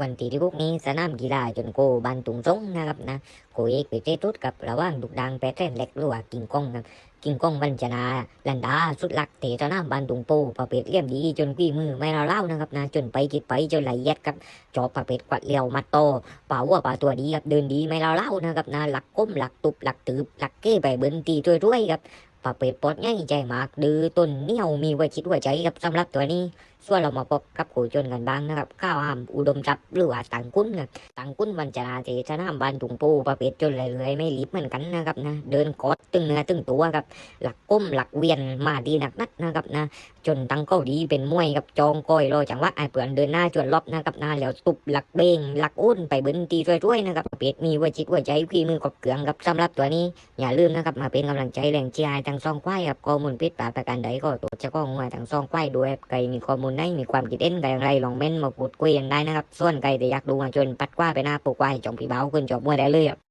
วันที่ที่พวกนี้สนามกีฬาจนโกบันตุงสงนะครับนะโกเอกไปเตะรุดกับระหว่างดุกดังแปเส้นเล็กหรือว่ากิงกองครับกิงกองวันชนะลันดาสุดหลักเตะสนามบันตุงโปประเภทเลี่ยมดีจนกี้มือไม่เราเล่านะครับนะจนไปกิดไปจนไหลเย็ดครับจอบประเภทกวัดเลี้ยวมัดโตป่าวัวป่าตัวดีครับเดินดีไม่เราเล่านะครับนะหลักก้มหลักตุบหลักตืบหลักเก้ไปเบิ้นตีช่วยๆครับประเภทปลดง่ายใจมากดื้อต้นเหนียวมีไว้คิดไว้ใจครับสำหรับตัวนี้ ส่วนเรามาพบกับขู่ชนกันบ้างนะครับข้าวหามอุดมทรัพย์หรือว่าตังกุ้นครับตังกุ้นวันจราเทชนะบานถุงปูประเภทจนเลยเลยๆไม่รีบเหมือนกันนะครับนะเดินกอดตึงเนื้อตึงตัวครับหลักก้มหลักเวียนมาดีหนักนักนะครับนะจนตังเกาดีเป็นมวยกับจองก้อยรอจังหวะไอ้เปื่อนเดินหน้าจวนรอบนะครับนะแล้วตุบหลักเบงหลักอ้นไปเบิ้นตีช่วยๆนะครับประเภทมีว้จิตไว้ใจพี่มือกับเกลืองครับสำหรับตัวนี้อย่าลืมนะครับมาเป็นกำลังใจแรงเชียร์ทางซองควายครับข้อมูลพิษปราประการใดก็ตัวเจ้าของมาทางซองควายด้วยใครมีข้อมูลไหนมีความคิดเห็นกันอย่างไรลองเม้นมาพูดคุยกันได้นะครับ ส่วนใครที่อยากดูมาชวนปัดกว่าไปหน้าปลูกควายจองพี่เบ้าขึ้นจบมวยได้เลยครับ